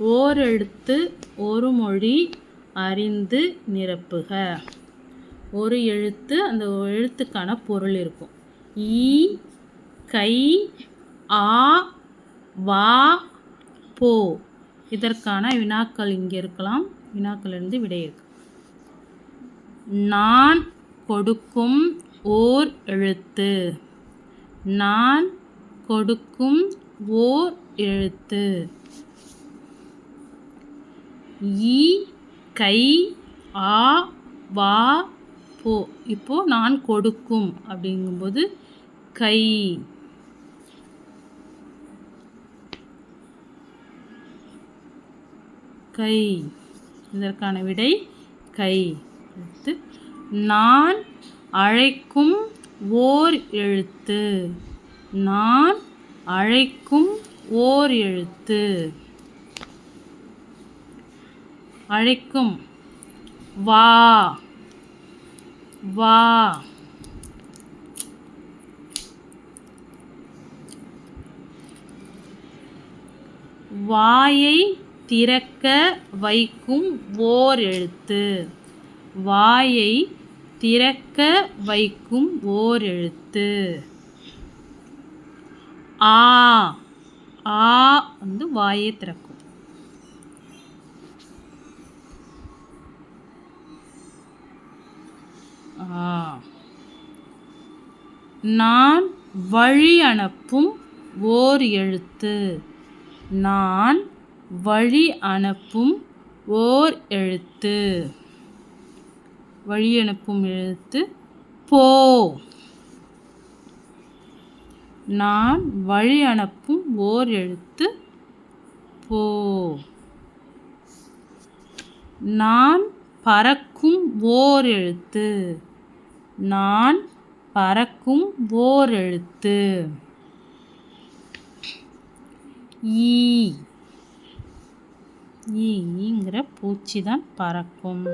ஓரெழுத்து ஒரு மொழி அறிந்து நிரப்புக. ஒரு எழுத்து அந்த எழுத்துக்கான பொருள் இருக்கும். ஈ கை ஆ வா போ. இதற்கான வினாக்கள் இங்கே இருக்கலாம். வினாக்களிலிருந்து விடை இருக்கு. நான் கொடுக்கும் ஓர் எழுத்து. நான் கொடுக்கும் ஓர் எழுத்து. ஈ கை ஆ வா போ. இப்போ நான் கொடுக்கும் அப்படிங்கும்போது கை. கை. இதற்கான விடை கை. அடுத்து நான் அழைக்கும் ஓர் எழுத்து. நான் அழைக்கும் ஓர் எழுத்து. அழைக்கும். வா. வா. வாயை திறக்க வைக்கும் ஓர் எழுத்து வாயை திறக்க வைக்கும் ஓர் எழுத்து ஆ. ஆ வந்து வாயை திறக்கும். நான் வழி அனுப்பும் ஓர் எழுத்து. நான் வழி அனுப்பும் ஓர் எழுத்து. வழி அனுப்பும் எழுத்து போ. நான் வழி அனுப்பும் ஓர் எழுத்து போ. நான் பறக்கும் ஓர் எழுத்து நான் பறக்கும் ஓர் எழுத்து ஈ ஈங்கிற பூச்சி தான் பறக்கும்.